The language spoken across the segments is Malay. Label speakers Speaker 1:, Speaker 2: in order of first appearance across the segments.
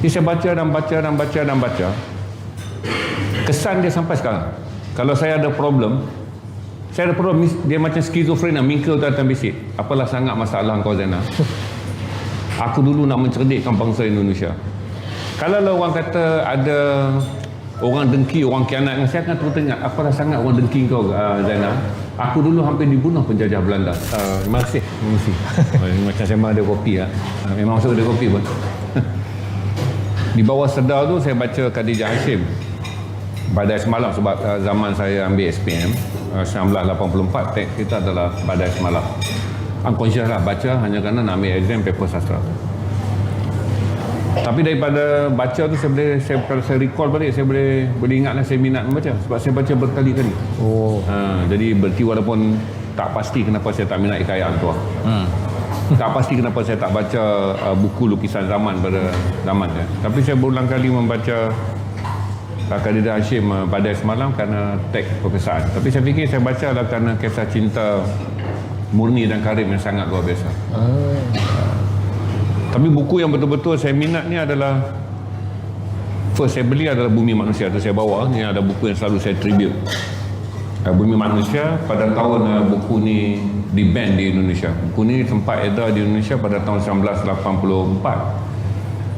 Speaker 1: Jadi saya baca dan baca dan baca dan baca. Kesan dia sampai sekarang. Kalau saya ada problem, saya ada problem, dia macam skizofrenia, mingkil tu atas bisik. Apalah sangat masalah kau Zainal. Aku dulu nak mencerdikkan bangsa Indonesia. Kalau lah orang kata ada orang dengki, orang kianat dengan saya akan terus teringat apalah sangat orang dengki kau uh, Zainal. Aku dulu hampir dibunuh penjajah Belanda. Uh, terima kasih. Terima kasih. Macam saya memang ada kopi ya. Memang masuk ada kopi pun. Di bawah sedar tu saya baca Khadijah Hashim. Badai Semalam sebab uh, zaman saya ambil SPM uh, 1984 teks kita adalah Badai Semalam. Unconscious lah baca hanya kerana nak ambil exam paper sastra. Tapi daripada baca tu saya boleh saya kalau saya recall balik saya boleh boleh ingatlah saya minat membaca sebab saya baca berkali-kali.
Speaker 2: Oh.
Speaker 1: Ha, jadi berarti walaupun tak pasti kenapa saya tak minat hikayat tu. Hmm. Tak pasti kenapa saya tak baca uh, buku lukisan zaman pada zaman ya. Tapi saya berulang kali membaca uh, Khadijah Hashim uh, pada semalam kerana teks perkesaan. Tapi saya fikir saya baca adalah kerana kisah cinta murni dan karim yang sangat luar biasa.
Speaker 2: Ah.
Speaker 1: Tapi buku yang betul-betul saya minat ni adalah first saya beli adalah Bumi Manusia tu saya bawa ni ada buku yang selalu saya tribute. Uh, Bumi Manusia pada tahun uh, buku ni di ban di Indonesia. Buku ni sempat edar di Indonesia pada tahun 1984.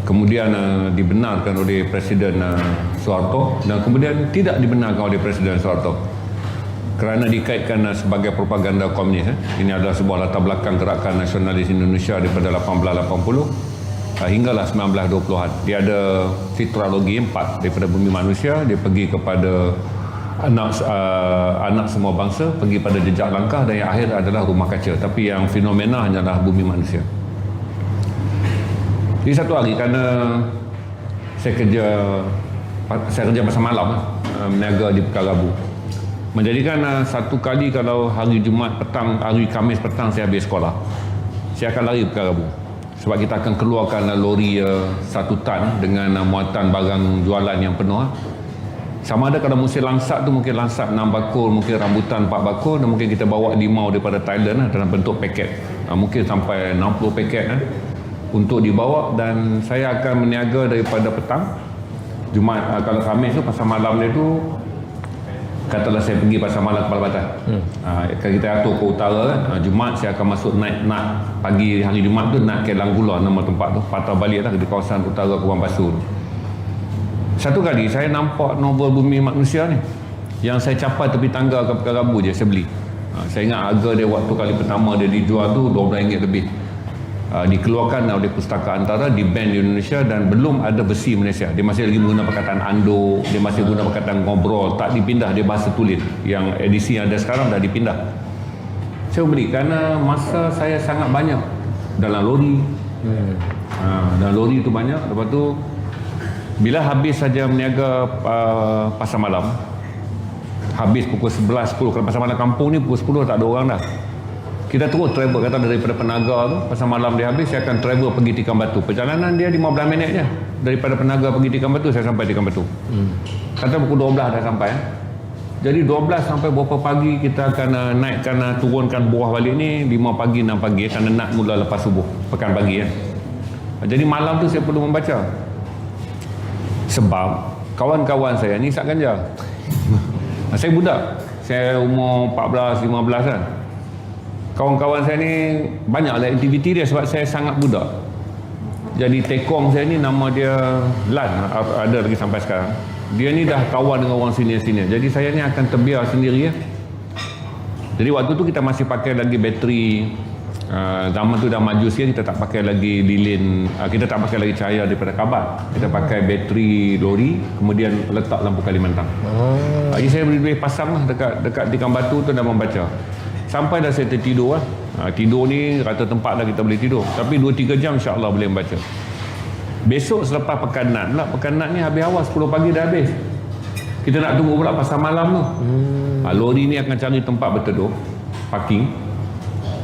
Speaker 1: Kemudian uh, dibenarkan oleh Presiden uh, Soeharto dan kemudian tidak dibenarkan oleh Presiden Soeharto kerana dikaitkan uh, sebagai propaganda komunis. Eh. Ini adalah sebuah latar belakang gerakan nasionalis Indonesia daripada 1880 uh, hinggalah 1920-an. Dia ada tetralogi empat daripada bumi manusia, dia pergi kepada anak uh, anak semua bangsa, pergi pada jejak langkah dan yang akhir adalah rumah kaca. Tapi yang fenomena hanyalah bumi manusia. Jadi satu hari kerana saya kerja saya kerja masa malam uh, meniaga di Pekarabu menjadikan uh, satu kali kalau hari Jumaat petang hari Khamis petang saya habis sekolah saya akan lari Pekarabu sebab kita akan keluarkan uh, lori uh, satu tan dengan uh, muatan barang jualan yang penuh uh. Sama ada kalau musim langsat tu mungkin langsat 6 bakul mungkin rambutan 4 bakul dan mungkin kita bawa limau daripada Thailand uh, dalam bentuk paket. Uh, mungkin sampai 60 paket uh, untuk dibawa. Dan saya akan meniaga daripada petang Jumaat uh, kalau Khamis tu pasal malam dia tu katalah saya pergi pasal malam Kepala Batan hmm. kalau kita atur ke utara kan. Uh, Jumaat saya akan masuk naik nak pagi hari Jumaat tu nak ke Langgula nama tempat tu. Patah balik lah di kawasan utara Kubang Pasu tu satu kali saya nampak novel Bumi Manusia ni yang saya capai tepi tangga ke Pekarabu je saya beli uh, saya ingat harga dia waktu kali pertama dia dijual tu RM12 lebih uh, dikeluarkan oleh Pustaka Antara di ban di Indonesia dan belum ada besi Malaysia. Dia masih lagi menggunakan perkataan ando, dia masih guna perkataan ngobrol, tak dipindah dia bahasa tulis. Yang edisi yang ada sekarang dah dipindah. Saya beli kerana masa saya sangat banyak dalam lori. Hmm. Uh, dalam lori itu banyak. Lepas tu bila habis saja meniaga uh, pasar malam habis pukul 11 10 kalau pasar malam kampung ni pukul 10 tak ada orang dah. Kita terus travel kata daripada Penaga tu pasal malam dia habis saya akan travel pergi Tikam Batu. Perjalanan dia 15 minit je. Daripada Penaga pergi Tikam Batu saya sampai Tikam Batu. Hmm. kata pukul 12 dah sampai eh. jadi 12 sampai berapa pagi kita akan uh, naikkan uh, turunkan buah balik ni? 5 pagi 6 pagi. Kerana nak mula lepas subuh pekan pagi ya. jadi malam tu saya perlu membaca sebab kawan-kawan saya ni isap ganja saya budak. Saya umur 14 15 kan. Kawan-kawan saya ni banyaklah aktiviti dia sebab saya sangat budak. Jadi tekong saya ni nama dia Lan ada lagi sampai sekarang. Dia ni dah kawan dengan orang senior-senior. Jadi saya ni akan terbiar sendiri ya. Jadi waktu tu kita masih pakai lagi bateri uh, zaman tu dah maju sikit kita tak pakai lagi lilin uh, kita tak pakai lagi cahaya daripada kabat kita pakai bateri lori kemudian letak lampu Kalimantan oh. jadi saya boleh pasang lah dekat dekat di batu tu dah membaca sampai dah saya tertidur lah. Ha, tidur ni rata tempat lah kita boleh tidur. Tapi 2-3 jam insyaAllah boleh membaca. Besok selepas pekan nat lah. Pekan ni habis awal 10 pagi dah habis. Kita nak tunggu pula pasal malam tu. Hmm. Ha, lori ni akan cari tempat berteduh. Parking.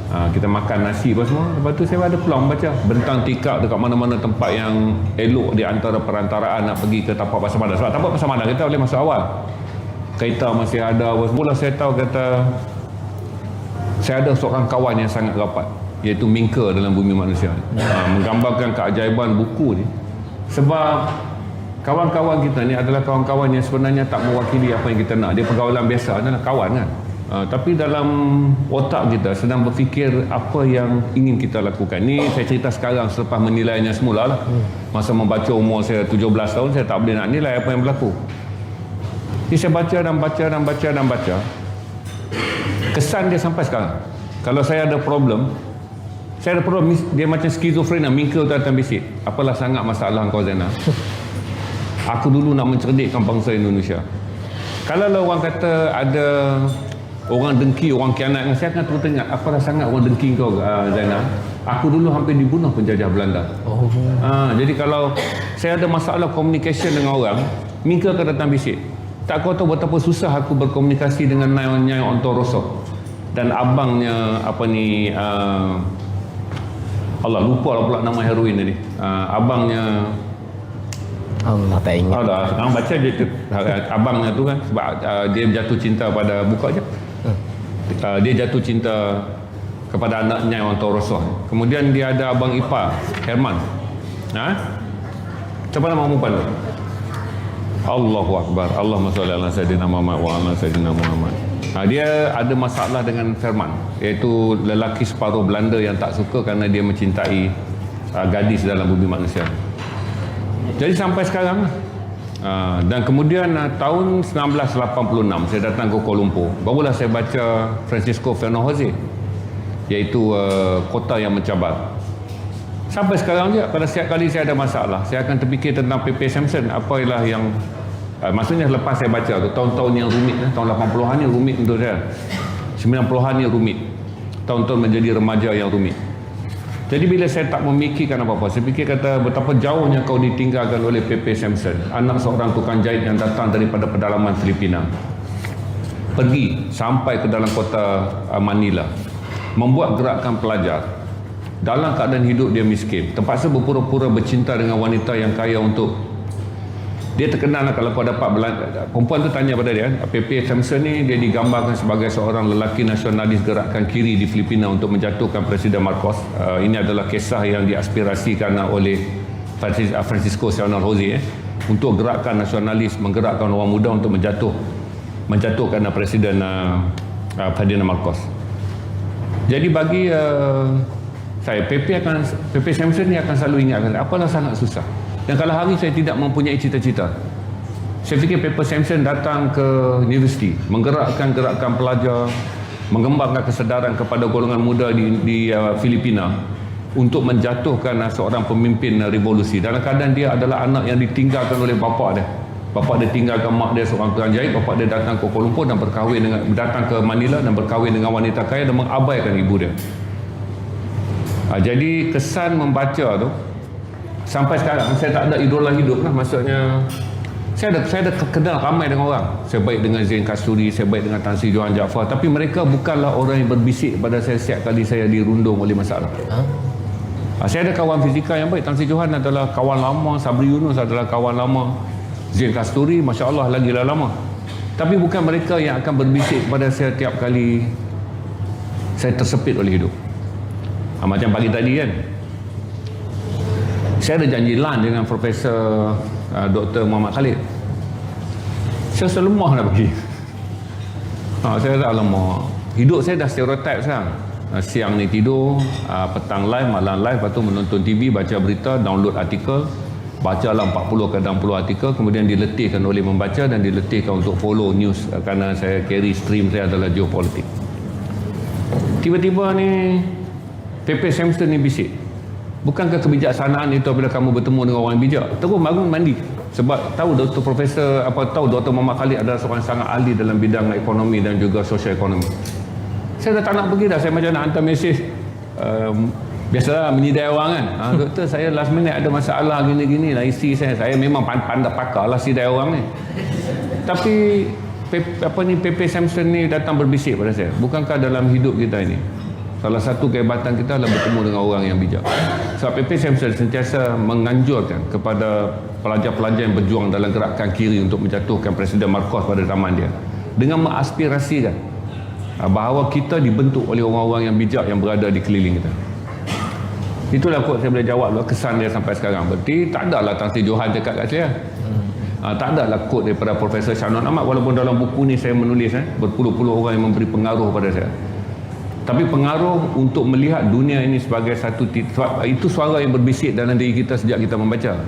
Speaker 1: Ha, kita makan nasi apa semua. Lepas tu saya ada peluang baca. Bentang tikak dekat mana-mana tempat yang elok di antara perantaraan nak pergi ke tapak pasal malam. Sebab tapak pasal malam kita boleh masuk awal. Kereta masih ada. Mula saya tahu kata saya ada seorang kawan yang sangat rapat iaitu Minka dalam bumi manusia ha, menggambarkan keajaiban buku ni sebab kawan-kawan kita ni adalah kawan-kawan yang sebenarnya tak mewakili apa yang kita nak dia pergaulan biasa adalah kawan kan Uh, tapi dalam otak kita sedang berfikir apa yang ingin kita lakukan. Ni saya cerita sekarang selepas menilainya semula lah. Masa membaca umur saya 17 tahun, saya tak boleh nak nilai apa yang berlaku. Ni saya baca dan baca dan baca dan baca. Kesan dia sampai sekarang. Kalau saya ada problem, saya ada problem, dia macam skizofrenia, mingkil datang bisik. Apalah sangat masalah kau Zainal. Aku dulu nak mencerdikkan bangsa Indonesia. Kalau orang kata ada orang dengki, orang kianat saya akan terus teringat apa sangat orang dengki kau uh, Zainal. Aku dulu hampir dibunuh penjajah Belanda. Oh. uh, jadi kalau saya ada masalah communication dengan orang Mika akan datang bisik. Tak kau tahu betapa susah aku berkomunikasi dengan Nyai Ontoroso dan abangnya apa ni uh, Allah lupa lah pula nama heroin tadi uh, abangnya
Speaker 2: Allah tak ingat.
Speaker 1: Allah, sekarang baca dia tu, abangnya tu kan sebab uh, dia jatuh cinta pada buka je uh, dia jatuh cinta kepada anaknya orang Torosoh kemudian dia ada abang ipar Herman. Ha? siapa nama umpan tu? Allahu Akbar. Allah salli ala Sayyidina Muhammad wa ala Sayyidina Muhammad. Ha, dia ada masalah dengan Herman iaitu lelaki separuh Belanda yang tak suka kerana dia mencintai uh, gadis dalam bumi manusia. Jadi sampai sekarang Uh, dan kemudian uh, tahun 1986 saya datang ke Kuala Lumpur. Barulah saya baca Francisco Ferno Jose iaitu uh, kota yang mencabar. Sampai sekarang je pada setiap kali saya ada masalah saya akan terfikir tentang PP Samson. Apa ialah yang uh, maksudnya lepas saya baca tu tahun-tahun yang rumit eh, tahun 80-an ni rumit untuk saya. 90-an ni rumit. Tahun-tahun menjadi remaja yang rumit jadi bila saya tak memikirkan apa-apa, saya fikir kata betapa jauhnya kau ditinggalkan oleh Pepe Samson, anak seorang tukang jahit yang datang daripada pedalaman Filipina. Pergi sampai ke dalam kota uh, Manila, membuat gerakan pelajar. Dalam keadaan hidup dia miskin, terpaksa berpura-pura bercinta dengan wanita yang kaya untuk dia terkenal lah kalau kau dapat perempuan tu tanya pada dia PP Samson ni dia digambarkan sebagai seorang lelaki nasionalis gerakan kiri di Filipina untuk menjatuhkan Presiden Marcos. Uh, ini adalah kisah yang diaspirasikan oleh uh, Francisco Sional Jose eh, untuk gerakan nasionalis menggerakkan orang muda untuk menjatuh menjatuhkan uh, Presiden uh, uh, Ferdinand Marcos. Jadi bagi uh, saya PP akan PP Samson ni akan selalu ingatkan apalah sangat susah dan kalau hari saya tidak mempunyai cita-cita, saya fikir Pepper Sampson datang ke universiti, menggerakkan gerakan pelajar, mengembangkan kesedaran kepada golongan muda di, di uh, Filipina untuk menjatuhkan uh, seorang pemimpin uh, revolusi. Dalam keadaan dia adalah anak yang ditinggalkan oleh bapa dia. Bapa dia tinggalkan mak dia seorang tukang jahit, bapa dia datang ke Kuala Lumpur dan berkahwin dengan datang ke Manila dan berkahwin dengan wanita kaya dan mengabaikan ibu dia. Ha, jadi kesan membaca tu sampai sekarang saya tak ada idola hidup lah. Maksudnya saya ada saya ada kenal ramai dengan orang. Saya baik dengan Zain Kasturi saya baik dengan Tan Sri Johan Jaafar tapi mereka bukanlah orang yang berbisik pada saya setiap kali saya dirundung oleh masalah. Ha? saya ada kawan fizika yang baik. Tan Sri Johan adalah kawan lama Sabri Yunus adalah kawan lama Zain Kasturi Masya Allah lagi lah lama. Tapi bukan mereka yang akan berbisik pada saya setiap kali saya tersepit oleh hidup. Ha, macam pagi tadi kan saya ada janji lunch dengan Profesor uh, Dr. Muhammad Khalid. Saya rasa lemah nak pergi. Ha, saya rasa lemah. Hidup saya dah stereotype sekarang. Uh, siang ni tidur uh, petang live malam live lepas tu menonton TV baca berita download artikel. Baca lah 40 ke 60 artikel kemudian diletihkan oleh membaca dan diletihkan untuk follow news uh, kerana saya carry stream saya adalah geopolitik. Tiba-tiba ni Pepe Samson ni bisik Bukankah kebijaksanaan itu apabila kamu bertemu dengan orang yang bijak? Terus bangun mandi. Sebab tahu Dr. Profesor, apa tahu Dr. Muhammad Khalid adalah seorang sangat ahli dalam bidang ekonomi dan juga sosial ekonomi. Saya dah tak nak pergi dah. Saya macam nak hantar mesej. Um, biasalah menyidai orang kan. Ha, doktor saya last minute ada masalah gini-gini lah isi saya. Saya memang pandai pakar lah sidai orang ni. Tapi apa ni PP Samson ni datang berbisik pada saya. Bukankah dalam hidup kita ini Salah satu kehebatan kita adalah bertemu dengan orang yang bijak. Sebab PP Samson sentiasa menganjurkan kepada pelajar-pelajar yang berjuang dalam gerakan kiri untuk menjatuhkan Presiden Marcos pada zaman dia. Dengan mengaspirasikan ah, bahawa kita dibentuk oleh orang-orang yang bijak yang berada di keliling kita. Itulah kot saya boleh jawab lah kesan dia sampai sekarang. Berarti tak ada lah Tan Sri Johan cakap kat saya. Ha, tak ada lah kod daripada Profesor Syanon Ahmad walaupun dalam buku ni saya menulis eh, berpuluh-puluh orang yang memberi pengaruh pada saya. Tapi pengaruh untuk melihat dunia ini sebagai satu tit- sebab itu suara yang berbisik dalam diri kita sejak kita membaca.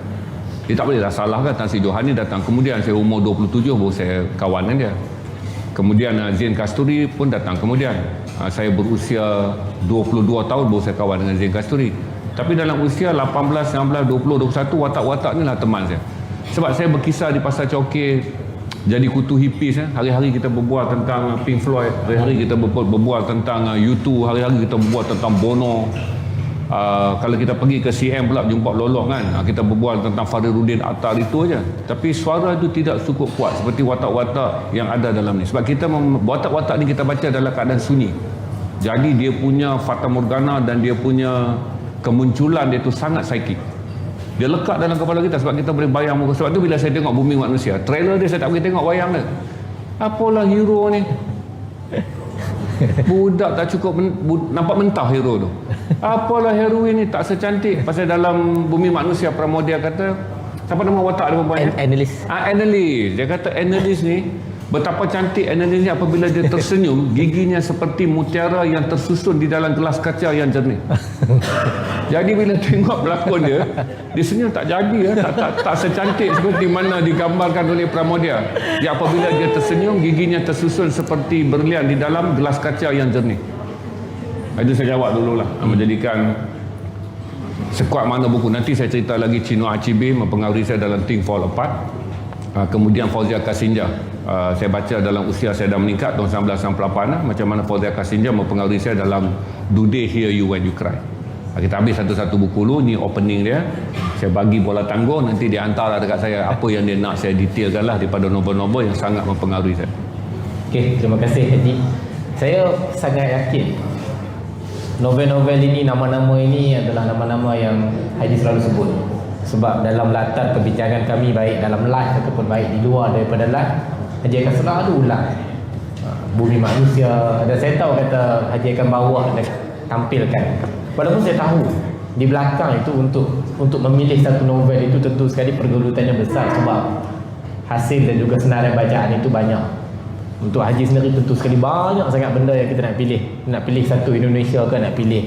Speaker 1: Dia tak boleh dah salah kan Tan Sri Johan ni datang kemudian saya umur 27 baru saya kawan dengan dia. Kemudian uh, Zain Kasturi pun datang kemudian. Uh, saya berusia 22 tahun baru saya kawan dengan Zain Kasturi. Tapi dalam usia 18, 19, 20, 21 watak-watak ni lah teman saya. Sebab saya berkisar di Pasar Cokir jadi kutu hippies eh. hari-hari kita berbual tentang uh, Pink Floyd. Hari-hari kita berbual, tentang uh, U2 hari-hari kita berbual tentang Bono. Uh, kalau kita pergi ke CM pula jumpa lolok kan? Uh, kita berbual tentang Fariruddin Attar itu aja. Tapi suara itu tidak cukup kuat seperti watak-watak yang ada dalam ni. Sebab kita mem- watak-watak ni kita baca dalam keadaan sunyi. Jadi dia punya fata morgana dan dia punya kemunculan dia tu sangat psikik dia lekat dalam kepala kita sebab kita boleh bayang muka. Sebab tu bila saya tengok bumi manusia trailer dia saya tak boleh tengok wayang dia. Apalah hero ni? Budak tak cukup men, bu, nampak mentah hero tu. Apalah heroin ni? Tak secantik. Pasal dalam bumi manusia Pramodia kata siapa nama watak dia perempuan
Speaker 2: An- analyst.
Speaker 1: Ah, analyst. Dia kata analyst ni betapa cantik ni apabila dia tersenyum, giginya seperti mutiara yang tersusun di dalam gelas kaca yang jernih. jadi bila tengok pelakon dia, dia senyum tak jadi ya, tak, tak, tak secantik seperti mana digambarkan oleh Pramodia. Dia apabila dia tersenyum, giginya tersusun seperti berlian di dalam gelas kaca yang jernih. Itu saya jawab dululah. Menjadikan sekuat mana buku nanti saya cerita lagi Cino Achebe mempengaruhi saya dalam Think Fall Apart uh, kemudian Fauzia Kasinja uh, saya baca dalam usia saya dah meningkat tahun 1998 lah, macam mana Fauzia Kasinja mempengaruhi saya dalam Do They Hear You When You Cry uh, kita habis satu-satu buku dulu ni opening dia saya bagi bola tanggung nanti dia hantar dekat saya apa yang dia nak saya detailkan lah daripada novel-novel yang sangat mempengaruhi saya
Speaker 2: Okey, terima kasih Haji. Saya sangat yakin novel-novel ini, nama-nama ini adalah nama-nama yang Haji selalu sebut. Sebab dalam latar perbincangan kami baik dalam live ataupun baik di luar daripada live, Haji akan selalu ulang ha, bumi manusia. Dan saya tahu kata Haji akan bawa dan tampilkan. Walaupun saya tahu di belakang itu untuk untuk memilih satu novel itu tentu sekali pergelutannya besar sebab hasil dan juga senarai bacaan itu banyak. Untuk Haji sendiri tentu sekali banyak sangat benda yang kita nak pilih. Nak pilih satu Indonesia ke nak pilih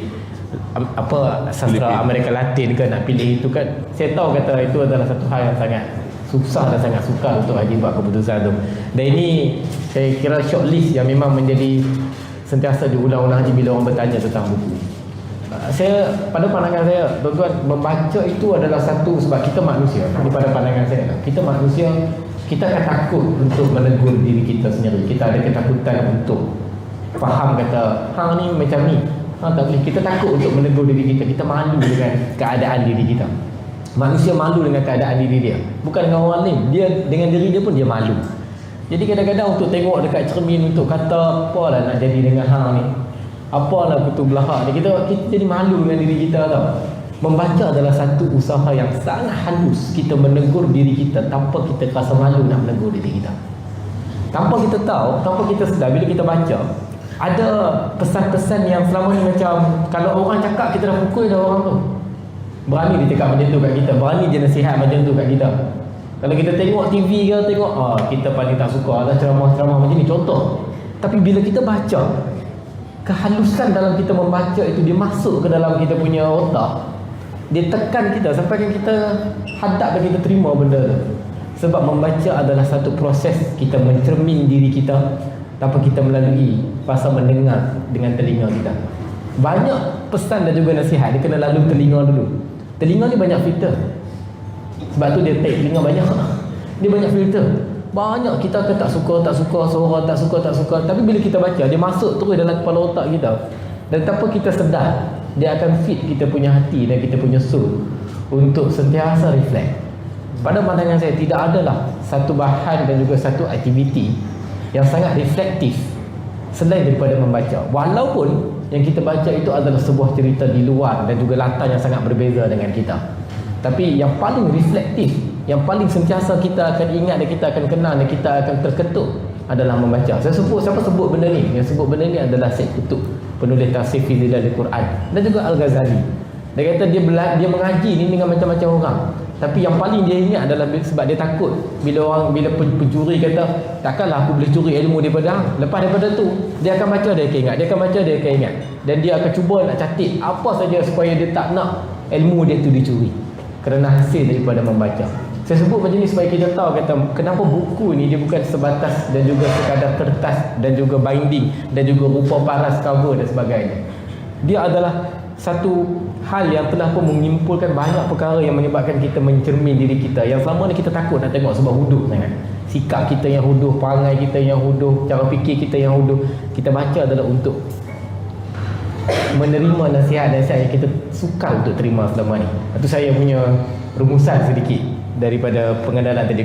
Speaker 2: am- apa sastra. Amerika Latin ke nak pilih itu kan. Saya tahu kata itu adalah satu hal yang sangat susah dan sangat sukar untuk Haji buat keputusan tu. Dan ini saya kira shortlist yang memang menjadi sentiasa diulang-ulang Haji bila orang bertanya tentang buku Uh, saya pada pandangan saya tuan-tuan membaca itu adalah satu sebab kita manusia. Ini pada pandangan saya kita manusia kita akan takut untuk menegur diri kita sendiri. Kita ada ketakutan untuk faham kata hang ni macam ni. Hang tak boleh. Kita takut untuk menegur diri kita. Kita malu dengan keadaan diri kita manusia malu dengan keadaan diri dia. Bukan dengan orang lain. Dia dengan diri dia pun dia malu. Jadi kadang-kadang untuk tengok dekat cermin untuk kata apalah nak jadi dengan hang ni? Apalah kutu belahak ni? Kita, kita jadi malu dengan diri kita tau. Membaca adalah satu usaha yang sangat halus kita menegur diri kita tanpa kita rasa malu nak menegur diri kita. Tanpa kita tahu tanpa kita sedar bila kita baca ada pesan-pesan yang selama ni macam kalau orang cakap kita dah pukul dah orang tu berani dia cakap macam tu kat kita. Berani dia nasihat macam tu kat kita. Kalau kita tengok TV ke tengok ah kita paling tak suka lah ceramah-ceramah macam ni. Contoh. Tapi bila kita baca kehalusan dalam kita membaca itu dia masuk ke dalam kita punya otak. Dia tekan kita sampai kita hadap dan kita terima benda tu. Sebab membaca adalah satu proses kita mencermin diri kita tanpa kita melalui fasa mendengar dengan telinga kita. Banyak pesan dan juga nasihat dia kena lalu telinga dulu telinga ni banyak filter. Sebab tu dia take telinga banyak. Dia banyak filter. Banyak kita akan tak suka tak suka suara tak suka tak suka. Tapi bila kita baca dia masuk terus dalam kepala otak kita. Dan tanpa kita sedar dia akan fit kita punya hati dan kita punya soul untuk sentiasa reflect. Pada pandangan saya tidak adalah satu bahan dan juga satu aktiviti yang sangat reflektif selain daripada membaca. Walaupun yang kita baca itu adalah sebuah cerita di luar dan juga latar yang sangat berbeza dengan kita. Tapi yang paling reflektif yang paling sentiasa kita akan ingat dan kita akan kenal dan kita akan terketuk adalah membaca. Saya sebut siapa sebut benda ni? Yang sebut benda ni adalah Syed Kutub penulis tafsir fi zilal Al-Quran dan juga Al-Ghazali. Dia kata dia bela, dia mengaji ni dengan macam-macam orang. Tapi yang paling dia ingat adalah sebab dia takut bila orang bila pen- pencuri kata takkanlah aku boleh curi ilmu daripada hang. Lepas daripada tu dia akan baca dia akan ingat. Dia akan baca dia akan ingat. Dan dia akan cuba nak catat apa saja supaya dia tak nak ilmu dia tu dicuri. Kerana hasil daripada membaca. Saya sebut macam ni supaya kita tahu kata kenapa buku ni dia bukan sebatas dan juga sekadar kertas dan juga binding dan juga rupa paras cover dan sebagainya. Dia adalah satu hal yang telah pun menyimpulkan banyak perkara yang menyebabkan kita mencermin diri kita. Yang selama ni kita takut nak tengok sebab huduh sangat. Sikap kita yang huduh perangai kita yang huduh cara fikir kita yang huduh kita baca adalah untuk menerima nasihat-nasihat yang kita suka untuk terima selama ni. Itu saya punya rumusan sedikit daripada pengenalan tadi